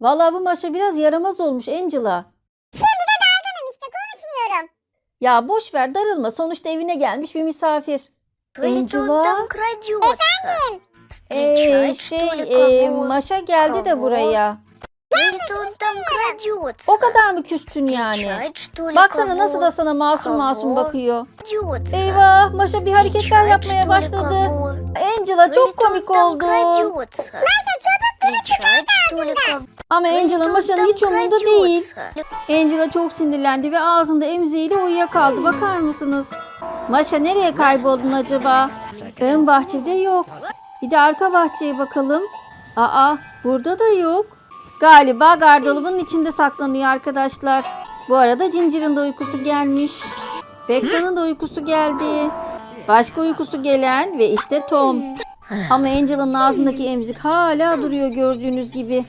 Vallahi bu Maşa biraz yaramaz olmuş Angela. Şimdi de dargınım işte konuşmuyorum. Ya boş ver darılma. Sonuçta evine gelmiş bir misafir. Angela. Efendim. Ee, şey e, Maşa geldi de buraya. O kadar mı küstün yani? Baksana nasıl da sana masum masum bakıyor. Eyvah Maşa bir hareketler yapmaya başladı. Angela çok komik oldu. Maşa çok ama Angela'nın başarının hiç umurunda değil. Angela çok sinirlendi ve ağzında emziğiyle uyuyakaldı. Bakar mısınız? Maşa nereye kayboldun acaba? Ön bahçede yok. Bir de arka bahçeye bakalım. Aa burada da yok. Galiba gardırobun içinde saklanıyor arkadaşlar. Bu arada Cincir'in de uykusu gelmiş. Bekka'nın da uykusu geldi. Başka uykusu gelen ve işte Tom. Ama Angela'nın ağzındaki emzik hala duruyor gördüğünüz gibi.